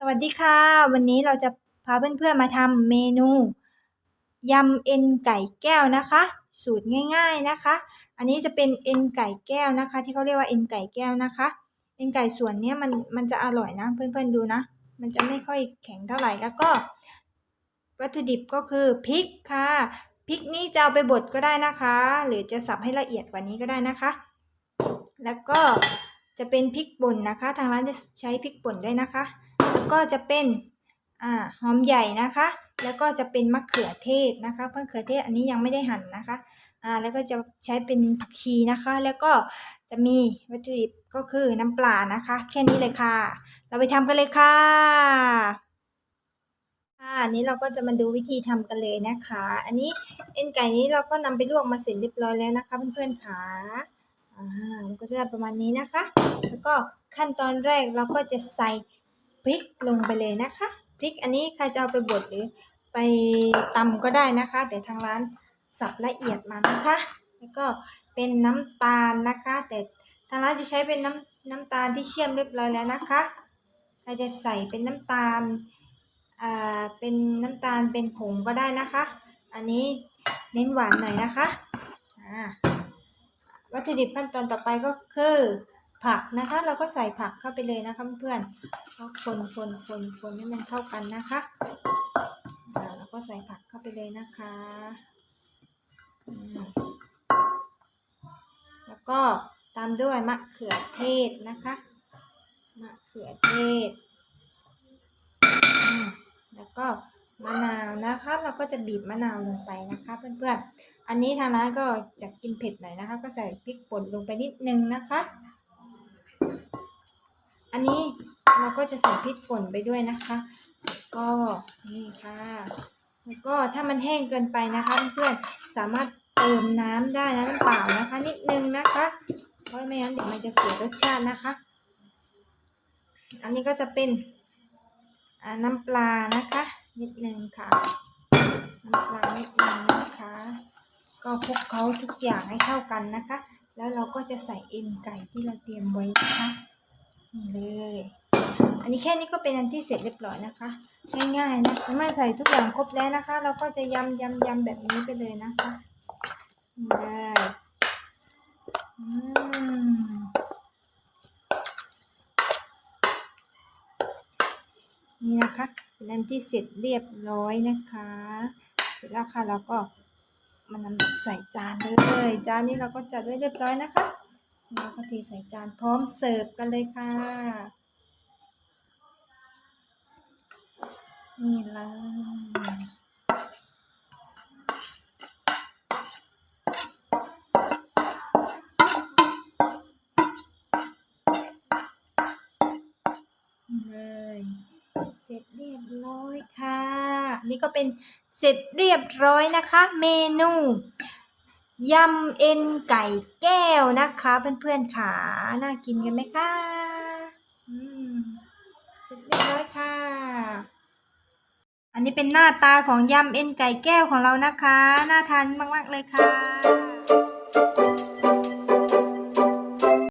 สวัสดีค่ะ วันนี้เราจะพาเพื่อนๆมาทำเมนูยำเอ็นไก่แก้วนะคะ สูตรง่าย ๆนะคะ อันนี้จะเป็นเอ็นไก่แก้วนะคะ ที่เขาเรียกว่าเอ็นไก่แก้วนะคะ เอ็นไก่ส่วนนี้มันมันจะอร่อยนะ เพื่อนๆดูนะ มันจะไม่ค่อยแข็งเท่าไหร่แล้วก็ วัตถุดิบก็คือพริกค่ะพริกนี่จะเอาไปบดก็ได้นะคะ หรือจะสับให้ละเอียดกว่านี้ก็ได้นะคะ แล้วก็จะเป็นพริกป่นนะคะ ทางร้านจะใช้พริกป่นด้วยนะคะ ก็จะเป็นอ่าหอมใหญ่นะคะ แล้วก็จะเป็นมะเขือเทศนะคะมะเขือเทศอันนี้ยังไม่ได้หั่นนะคะอ่าแล้วก็จะใช้เป็นผักชีนะคะ แล้วก็จะมีวัตถุดิบก็คือน้ำปลานะคะ แค่นี้เลยค่ะ เราไปทำกันเลยค่ะค่ะอันนี้เราก็จะมาดูวิธีทำกันเลยนะคะ อันนี้เอ็นไก่นี้เราก็นำไปลวกมาเสร็จเรียบร้อยแล้วนะคะเพื่อนๆค่ะอ่ามันก็จะประมาณนี้นะคะ แล้วก็ขั้นตอนแรกเราก็จะใส่ ริกลงไปเลยนะคะพริกอันนี้ใครจะเอาไปบดหรือไปตำก็ได้นะคะ แต่ทางร้านสับละเอียดมานะคะ แล้วก็เป็นน้ำตาลนะคะ แต่ทางร้านจะใช้เป็นน้ำน้ำตาลที่เชื่อมเรียบร้อยแล้วนะคะใครจะใส่เป็นน้ำตาลอ่าเป็นน้ำตาลเป็นผงก็ได้นะคะ อันนี้เน้นหวานหน่อยนะคะอ่าวัตถุดิบขั้นตอนต่อไปก็คือผักนะคะ เราก็ใส่ผักเข้าไปเลยนะคะเพื่อน ก็คนคนคนคนให้มันเข้ากันนะคะแล้วก็ใส่ผักเข้าไปเลยนะคะ แล้วก็ตามด้วยมะเขือเทศนะคะ มะเขือเทศ แล้วก็มะนาวนะคะ เราก็จะบีบมะนาวลงไปนะคะเพื่อนๆ อันนี้ทางร้านก็จะกินเผ็ดหน่อยนะคะ ก็ใส่พริกป่นลงไปนิดนึงนะคะ อันนี้ เราก็จะใส่พริกป่นไปด้วยนะคะก็นี่ค่ะ แล้วก็ถ้ามันแห้งเกินไปนะคะเพื่อนๆสามารถเติมน้ำได้นะน้ำเปล่านะคะ นิดนึงนะคะเพราะไม่งั้นเดี๋ยวมันจะเสียรสชาตินะคะ อันนี้ก็จะเป็นน้ำปลานะคะ นิดนึงค่ะน้ำปลานิดนึงนะคะ ก็คลุกเคล้าทุกอย่างให้เข้ากันนะคะ แล้วเราก็จะใส่เอ็นไก่ที่เราเตรียมไว้นะคะนี่เลย อันนี้แค่นี้ก็เป็นอันที่เสร็จเรียบร้อยนะคะ ง่ายๆนะเมื่อใส่ทุกอย่างครบแล้วนะคะ เราก็จะยำยำยำแบบนี้ไปเลยนะคะนี่ยอืมนี่นะคะเป็นอันที่เสร็จเรียบร้อยนะคะ เสร็จแล้วค่ะเราก็มานำใส่จานเลยจานนี้เราก็จัดไว้เรียบร้อยนะคะเราก็เทใส่จานพร้อมเสิร์ฟกันเลยค่ะ นี่เลยเลยเสร็จเรียบร้อยค่ะ นี่ก็เป็นเสร็จเรียบร้อยนะคะ เมนูยำเอ็นไก่แก้วนะคะ เพื่อนๆค่ะน่ากินกันไหมคะอืมเสร็จเรียบร้อยค่ะ อัน นี่เป็นหน้าตาของยำเอ็นไก่แก้วของเรานะคะ น่าทานมาก ๆ เลยค่ะ